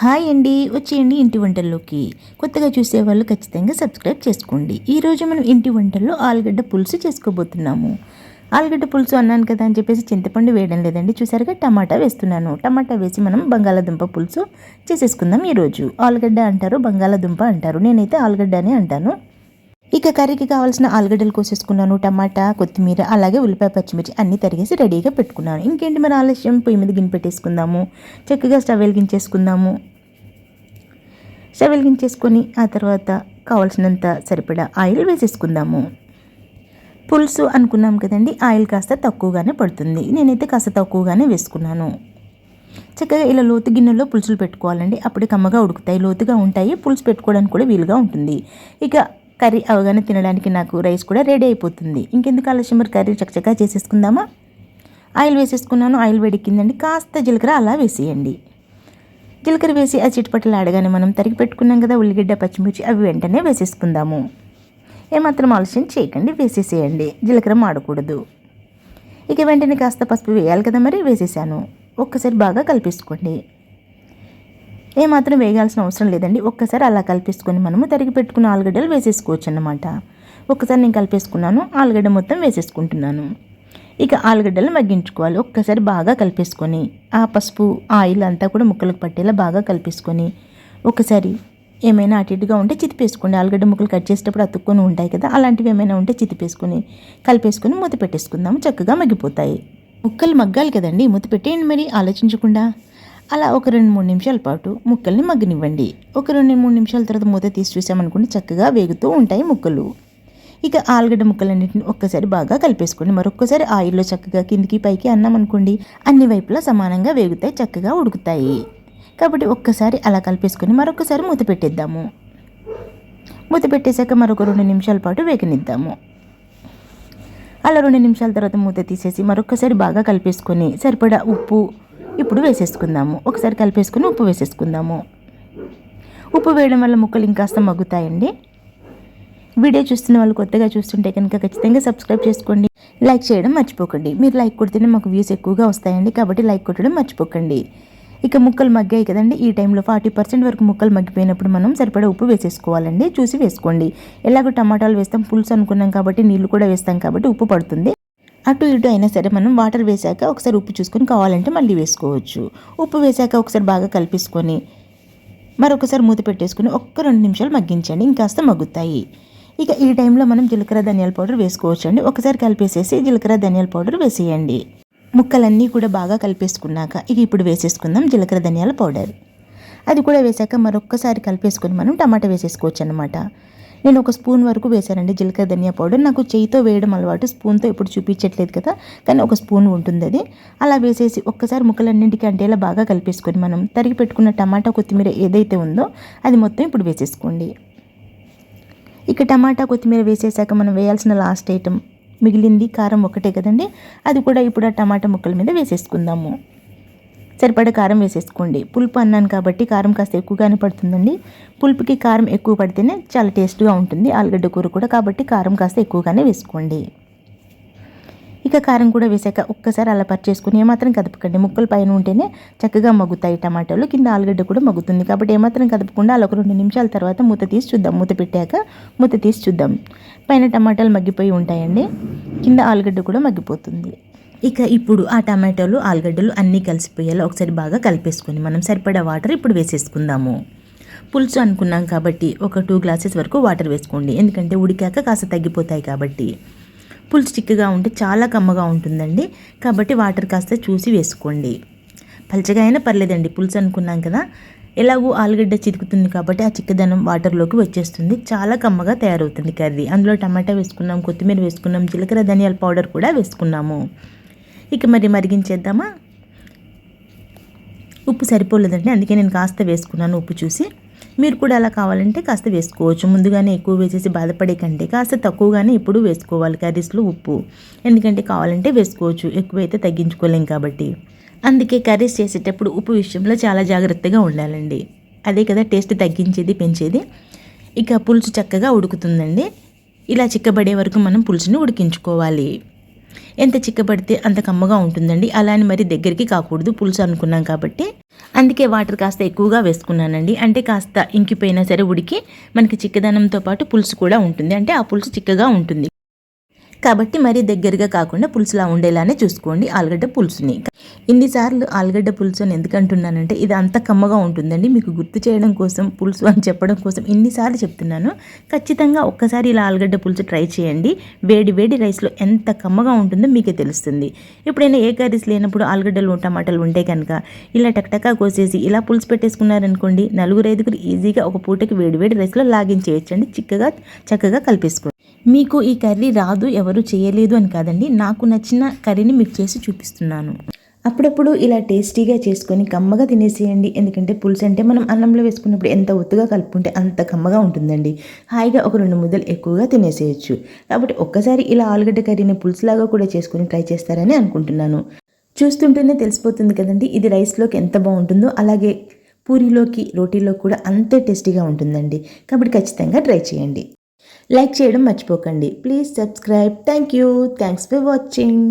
Hi అండి. వచ్చేయండి ఇంటి వంటల్లోకి. కొత్తగా చూసే వాళ్ళు ఖచ్చితంగా సబ్స్క్రైబ్ చేసుకోండి. ఈరోజు మనం ఇంటి వంటల్లో ఆలుగడ్డ పులుసు చేసుకోబోతున్నాము. ఆలుగడ్డ పులుసు అన్నాను కదా అని చెప్పేసి చింతపండు వేయడం లేదండి. చూసారుగా టమాటా వేస్తున్నాను. టమాటా వేసి మనం బంగాళాదుంప పులుసు చేసేసుకుందాం ఈరోజు. ఆలుగడ్డ అంటారు బంగాళాదుంప అంటారు. నేనైతే ఆలుగడ్డ అని అంటాను. ఇక కర్రీకి కావాల్సిన ఆలుగడ్డలు కోసేసుకున్నాను టమాటా కొత్తిమీర అలాగే ఉల్లిపాయ పచ్చిమిర్చి అన్నీ తరిగేసి రెడీగా పెట్టుకున్నాను. ఇంకేంటి మరి ఆలస్యం? పొయ్యి మీద గిన్నె పెట్టేసుకుందాము. చక్కగా స్టవ్ వెలిగించేసుకుందాము. స్టవ్ వెలిగించేసుకొని ఆ తర్వాత కావాల్సినంత సరిపడా ఆయిల్ వేసేసుకుందాము. పులుసు అనుకున్నాం కదండి ఆయిల్ కాస్త తక్కువగానే పడుతుంది. నేనైతే కాస్త తక్కువగానే వేసుకున్నాను. చక్కగా ఇలా లోతు గిన్నెలో పులుసులు పెట్టుకోవాలండి. అప్పుడే కమ్మగా ఉడుకుతాయి లోతుగా ఉంటాయి పులుసు పెట్టుకోవడానికి కూడా వీలుగా ఉంటుంది. ఇక కర్రీ అవగానే తినడానికి నాకు రైస్ కూడా రెడీ అయిపోతుంది. ఇంకెందుకు ఆలస్యం? మరి కర్రీ చక్కచక్క చేసేసుకుందామా? ఆయిల్ వేసేసుకున్నాను. ఆయిల్ వేడెక్కిందండి. కాస్త జీలకర్ర అలా వేసేయండి. జీలకర్ర వేసి ఆ చిటిపట్టలు ఆడగానే మనం తరిగి పెట్టుకున్నాం కదా ఉల్లిగడ్డ పచ్చిమిర్చి అవి వెంటనే వేసేసుకుందాము. ఏమాత్రం ఆలస్యం చేయకండి వేసేసేయండి. జీలకర్ర మాడకూడదు. ఇక వెంటనే కాస్త పసుపు వేయాలి కదా మరి వేసేసాను. ఒక్కసారి బాగా కలిపేసుకోండి. ఏమాత్రం వేయాల్సిన అవసరం లేదండి. ఒక్కసారి అలా కలిపేసుకొని మనము తరిగి పెట్టుకున్న ఆలుగడ్డలు వేసేసుకోవచ్చు అన్నమాట ఒక్కసారి నేను కలిపేసుకున్నాను. ఆలుగడ్డ మొత్తం వేసేసుకుంటున్నాను. ఇక ఆలుగడ్డలు మగ్గించుకోవాలి. ఒక్కసారి బాగా కలిపేసుకొని ఆ పసుపు ఆయిల్ అంతా కూడా ముక్కలకు పట్టేలా బాగా కలిపేసుకొని ఒకసారి ఏమైనా అటు ఇటుగా ఉంటే చితిపేసుకోండి. ఆలుగడ్డ ముక్కలు కట్ చేసేటప్పుడు అతుక్కొని ఉంటాయి కదా అలాంటివి ఏమైనా ఉంటే చితిపేసుకొని కలిపేసుకొని మూత పెట్టేసుకుందాము. చక్కగా మగ్గిపోతాయి. ముక్కలు మగ్గాలి కదండి. మూత పెట్టేయండి మరి. ఆలోచించకుండా. అలా ఒక రెండు మూడు నిమిషాల పాటు ముక్కల్ని మగ్గనివ్వండి. ఒక రెండు మూడు నిమిషాల తర్వాత మూత తీసి చూసామనుకోండి చక్కగా వేగుతూ ఉంటాయి ముక్కలు. ఇక ఆలుగడ్డ ముక్కలన్నింటిని ఒక్కసారి బాగా కలిపేసుకోండి. మరొక్కసారి ఆయిల్లో చక్కగా కిందికి పైకి అన్నం అనుకోండి అన్ని వైపులా సమానంగా వేగుతాయి చక్కగా ఉడుకుతాయి. కాబట్టి ఒక్కసారి అలా కలిపేసుకొని మరొకసారి మూత పెట్టేద్దాము. మూత పెట్టేశాక మరొక రెండు నిమిషాల పాటు వేగనిద్దాము. అలా రెండు నిమిషాల తర్వాత మూత తీసేసి మరొకసారి బాగా కలిపేసుకొని సరిపడా ఉప్పు ఇప్పుడు వేసేసుకుందాము. ఒకసారి కలిపేసుకుని ఉప్పు వేసేసుకుందాము. ఉప్పు వేయడం వల్ల ముక్కలు ఇంకాస్త మగ్గుతాయండి. వీడియో చూస్తున్న వాళ్ళు కొత్తగా చూస్తుంటే కనుక ఖచ్చితంగా సబ్స్క్రైబ్ చేసుకోండి. లైక్ చేయడం మర్చిపోకండి. మీరు లైక్ కొడితేనే మాకు వ్యూస్ ఎక్కువగా వస్తాయండి. కాబట్టి లైక్ కొట్టడం మర్చిపోకండి. ఇక ముక్కలు మగ్గాయి కదండి. ఈ టైంలో ఫార్టీ పర్సెంట్ వరకు ముక్కలు మగ్గిపోయినప్పుడు మనం సరిపడా ఉప్పు వేసేసుకోవాలండి. చూసి వేసుకోండి. ఎలాగో టమాటాలు వేస్తాం. పులుసు అనుకున్నాం కాబట్టి నీళ్ళు కూడా వేస్తాం కాబట్టి ఉప్పు పడుతుంది. అటు ఇటు అయినా సరే మనం వాటర్ వేసాక ఒకసారి ఉప్పు చూసుకొని కావాలంటే మళ్ళీ వేసుకోవచ్చు. ఉప్పు వేసాక ఒకసారి బాగా కలిపేసుకొని మరొకసారి మూత పెట్టేసుకుని ఒక్క రెండు నిమిషాలు మగ్గించండి ఇంకాస్త మగ్గుతాయి. ఇక ఈ టైంలో మనం జీలకర్ర ధనియాల పౌడర్ వేసుకోవచ్చు అండి ఒకసారి కలిపేసేసి జీలకర్ర ధనియాల పౌడర్ వేసేయండి. ముక్కలన్నీ కూడా బాగా కలిపేసుకున్నాక ఇక ఇప్పుడు వేసేసుకుందాం జీలకర్ర ధనియాల పౌడర్. అది కూడా వేసాక మరొక్కసారి కలిపేసుకొని మనం టమాటా వేసేసుకోవచ్చు అనమాట నేను ఒక స్పూన్ వరకు వేశానండి జీలకర్ర ధనియా పౌడర్. నాకు చేయితో వేయడం అలవాటు స్పూన్తో ఎప్పుడు చూపించట్లేదు కదా. కానీ ఒక స్పూన్ ఉంటుంది అది. అలా వేసేసి ఒక్కసారి ముక్కలన్నింటికి అంటేలా బాగా కలిపేసుకొని మనం తరిగి పెట్టుకున్న టమాటా కొత్తిమీర ఏదైతే ఉందో అది మొత్తం ఇప్పుడు వేసేసుకోండి. ఇక టమాటా కొత్తిమీర వేసేసాక మనం వేయాల్సిన లాస్ట్ ఐటమ్ మిగిలింది కారం ఒకటే కదండి. అది కూడా ఇప్పుడు ఆ టమాటా ముక్కల మీద వేసేసుకుందాము. సరిపడ కారం వేసేసుకోండి. పులుపు అన్నాను కాబట్టి కారం కాస్త ఎక్కువగానే పడుతుందండి. పులుపుకి కారం ఎక్కువ పడితేనే చాలా టేస్ట్గా ఉంటుంది. ఆలుగడ్డ కూర కూడా కాబట్టి కారం కాస్త ఎక్కువగానే వేసుకోండి. ఇక కారం కూడా వేసాక ఒక్కసారి అలా పరిచేసుకుని ఏమాత్రం కదపకండి. ముక్కలు పైన ఉంటేనే చక్కగా మగ్గుతాయి టమాటాలు. కింద ఆలుగడ్డ కూడా మగ్గుతుంది కాబట్టి ఏమాత్రం కదపకుండా అలా ఒక రెండు నిమిషాల తర్వాత మూత తీసి చూద్దాం. మూత పెట్టాక మూత తీసి చూద్దాం. పైన టమాటాలు మగ్గిపోయి ఉంటాయండి. కింద ఆలుగడ్డ కూడా మగ్గిపోతుంది. ఇక ఇప్పుడు ఆ టమాటోలు ఆలుగడ్డలు అన్నీ కలిసిపోయేలా ఒకసారి బాగా కలిపేసుకొని మనం సరిపడా వాటర్ ఇప్పుడు వేసేసుకుందాము. పులుసు అనుకున్నాం కాబట్టి ఒక టూ గ్లాసెస్ వరకు వాటర్ వేసుకోండి. ఎందుకంటే ఉడికాక కాస్త తగ్గిపోతాయి కాబట్టి. పులుసు చిక్కగా ఉంటే చాలా కమ్మగా ఉంటుందండి. కాబట్టి వాటర్ కాస్త చూసి వేసుకోండి. పలచగా అయినా పర్లేదండి. పులుసు అనుకున్నాం కదా. ఎలాగో ఆలుగడ్డ చితుకుతుంది కాబట్టి ఆ చిక్కదనం వాటర్లోకి వచ్చేస్తుంది. చాలా కమ్మగా తయారవుతుంది కర్రీ. అందులో టమాటా వేసుకున్నాం కొత్తిమీర వేసుకున్నాం జీలకర్ర ధనియాల పౌడర్ కూడా వేసుకున్నాము. ఇక మరి మరిగించేద్దామా? ఉప్పు సరిపోలేదండి అందుకే నేను కాస్త వేసుకున్నాను ఉప్పు చూసి. మీరు కూడా అలా కావాలంటే కాస్త వేసుకోవచ్చు. ముందుగానే ఎక్కువ వేసేసి బాధపడే కంటే కాస్త తక్కువగానే ఇప్పుడు వేసుకోవాలి కర్రీస్లో ఉప్పు. ఎందుకంటే కావాలంటే వేసుకోవచ్చు ఎక్కువైతే తగ్గించుకోలేం కాబట్టి. అందుకే కర్రీస్ చేసేటప్పుడు ఉప్పు విషయంలో చాలా జాగ్రత్తగా ఉండాలండి. అదే కదా టేస్ట్ తగ్గించేది పెంచేది. ఇక పులుసు చక్కగా ఉడుకుతుందండి. ఇలా చిక్కబడే వరకు మనం పులుసుని ఉడికించుకోవాలి. ఎంత చిక్కబడితే అంత కమ్మగా ఉంటుందండి. అలా అని మరి దగ్గరికి కాకూడదు. పులుసు అనుకున్నాం కాబట్టి. అందుకే వాటర్ కాస్త ఎక్కువగా వేసుకున్నానండి. అంటే కాస్త ఇంకిపోయినా సరే ఉడికి మనకి చిక్కదనంతో పాటు పులుసు కూడా ఉంటుంది. అంటే ఆ పులుసు చిక్కగా ఉంటుంది. కాబట్టి మరీ దగ్గరగా కాకుండా పులుసులా ఉండేలానే చూసుకోండి ఆలుగడ్డ పులుసుని. ఇన్నిసార్లు ఆలుగడ్డ పులుసు అని ఎందుకంటున్నానంటే ఇది అంత కమ్మగా ఉంటుందండి. మీకు గుర్తు చేయడం కోసం పులుసు అని చెప్పడం కోసం ఇన్నిసార్లు చెప్తున్నాను. ఖచ్చితంగా ఒక్కసారి ఇలా ఆలుగడ్డ పులుసు ట్రై చేయండి. వేడి వేడి రైస్లో ఎంత కమ్మగా ఉంటుందో మీకే తెలుస్తుంది. ఎప్పుడైనా ఏ కర్రీస్ లేనప్పుడు ఆలుగడ్డలు టమాటాలు ఉంటే కనుక ఇలా టక్టకా కోసేసి ఇలా పులుసు పెట్టేసుకున్నారనుకోండి నలుగురు ఐదుగురు ఈజీగా ఒక పూటకి వేడి వేడి రైస్లో లాగించేయచ్చండి. చిక్కగా చక్కగా కలిపేసుకోండి. మీకు ఈ కర్రీ రాదు ఎవరు చేయలేదు అని కాదండి. నాకు నచ్చిన కర్రీని మీకు చేసి చూపిస్తున్నాను. అప్పుడప్పుడు ఇలా టేస్టీగా చేసుకొని కమ్మగా తినేసేయండి. ఎందుకంటే పులుసు అంటే మనం అన్నంలో వేసుకున్నప్పుడు ఎంత ఒత్తుగా కలుపుకుంటే అంత కమ్మగా ఉంటుందండి. హాయిగా ఒక రెండు ముద్దలు ఎక్కువగా తినేసేయచ్చు. కాబట్టి ఒక్కసారి ఇలా ఆలుగడ్డ కర్రీని పులుసులాగా కూడా చేసుకొని ట్రై చేస్తారని అనుకుంటున్నాను. చూస్తుంటేనే తెలిసిపోతుంది కదండి ఇది రైస్లోకి ఎంత బాగుంటుందో. అలాగే పూరీలోకి రోటీలో కూడా అంతే టేస్టీగా ఉంటుందండి. కాబట్టి ఖచ్చితంగా ట్రై చేయండి. లైక్ చేయడం మర్చిపోకండి. Please subscribe. Thank you thanks for watching.